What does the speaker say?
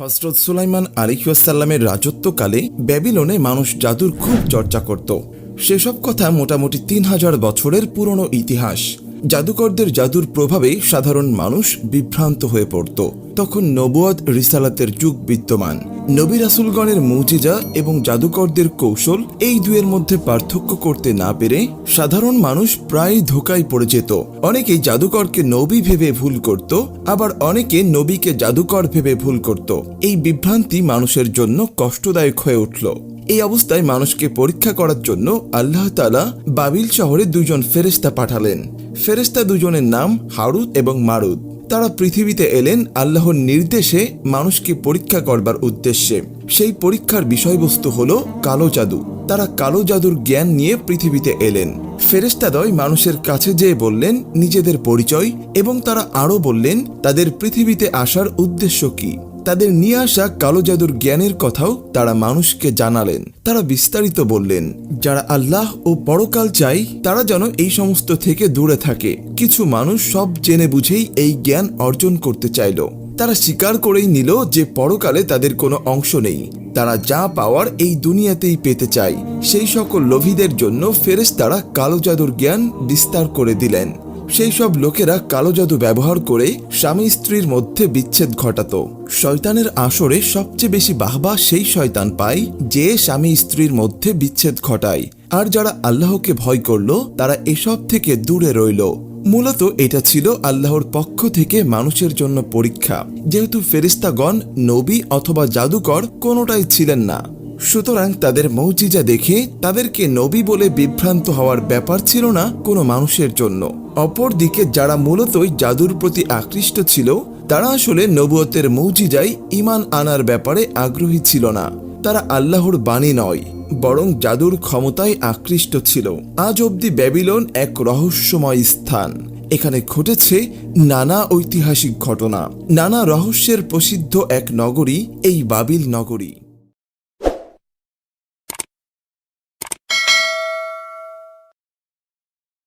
হজরত সুলাইমান আলিহাসাল্লামের রাজত্বকালে ব্যাবিলনে মানুষ জাদুর খুব চর্চা করত। সেসব কথা মোটামুটি তিন হাজার বছরের পুরনো ইতিহাস। জাদুকরদের জাদুর প্রভাবে সাধারণ মানুষ বিভ্রান্ত হয়ে পড়ত। তখন নবুয়াদ রিসালাতের যুগ বিদ্যমান। নবী রাসুলগণের মৌজিজা এবং জাদুকরদের কৌশল এই দুয়ের মধ্যে পার্থক্য করতে না পেরে সাধারণ মানুষ প্রায় ধোকায় পড়ে যেত। অনেকে জাদুকরকে নবী ভেবে ভুল করত, আবার অনেকে নবীকে জাদুকর ভেবে ভুল করত। এই বিভ্রান্তি মানুষের জন্য কষ্টদায়ক হয়ে উঠল। এই অবস্থায় মানুষকে পরীক্ষা করার জন্য আল্লাহ তালা বাবিল শহরে দুজন ফেরেস্তা পাঠালেন। ফেরেস্তা দুজনের নাম হারুদ এবং মারুত তারা পৃথিবীতে এলেন আল্লাহর নির্দেশে মানুষকে পরীক্ষা করবার উদ্দেশ্যে। সেই পরীক্ষার বিষয়বস্তু হল কালো জাদু। তারা কালো জাদুর জ্ঞান নিয়ে পৃথিবীতে এলেন। ফেরেস্তাদয় মানুষের কাছে যেয়ে বললেন, নিজেদের পরিচয়, এবং তারা আরও বললেন, তাদের পৃথিবীতে আসার উদ্দেশ্য কি? তাদের নিয়ে আসা কালো জাদুর জ্ঞানের কথাও তারা মানুষকে জানালেন। তারা বিস্তারিত বললেন, যারা আল্লাহ ও পরকাল চাই তারা যেন এই সমস্ত থেকে দূরে থাকে। কিছু মানুষ সব জেনে বুঝেই এই জ্ঞান অর্জন করতে চাইল। তারা স্বীকার করেই নিল যে পরকালে তাদের কোনো অংশ নেই। তারা যা পাওয়ার এই দুনিয়াতেই পেতে চায়। সেই সকল লোভীদের জন্য ফেরেশতারা কালো জাদুর জ্ঞান বিস্তার করে দিলেন। সেই সব লোকেরা কালো জাদু ব্যবহার করে স্বামী স্ত্রীর মধ্যে বিচ্ছেদ ঘটাত। শয়তানের আসরে সবচেয়ে বেশি বাহবা সেই শয়তান পায় যে স্বামী স্ত্রীর মধ্যে বিচ্ছেদ ঘটায়। আর যারা আল্লাহকে ভয় করল, তারা এসব থেকে দূরে রইল। মূলত এটা ছিল আল্লাহর পক্ষ থেকে মানুষের জন্য পরীক্ষা। যেহেতু ফেরিস্তাগণ নবী অথবা জাদুকর কোনোটাই ছিলেন না। সুতরাং তাদের মৌজিজা দেখে তাদেরকে নবী বলে বিভ্রান্ত হওয়ার ব্যাপার ছিল না কোনো মানুষের জন্য। অপরদিকে যারা মূলতই জাদুর প্রতি আকৃষ্ট ছিল, তারা আসলে নবুয়তের মৌজিজায় ইমান আনার ব্যাপারে আগ্রহী ছিল না। তারা আল্লাহর বাণী নয়, বরং জাদুর ক্ষমতায় আকৃষ্ট ছিল। আজ অবধি ব্যাবিলন এক রহস্যময় স্থান। এখানে ঘটেছে নানা ঐতিহাসিক ঘটনা। নানা রহস্যের প্রসিদ্ধ এক নগরী, এই বাবিল নগরী।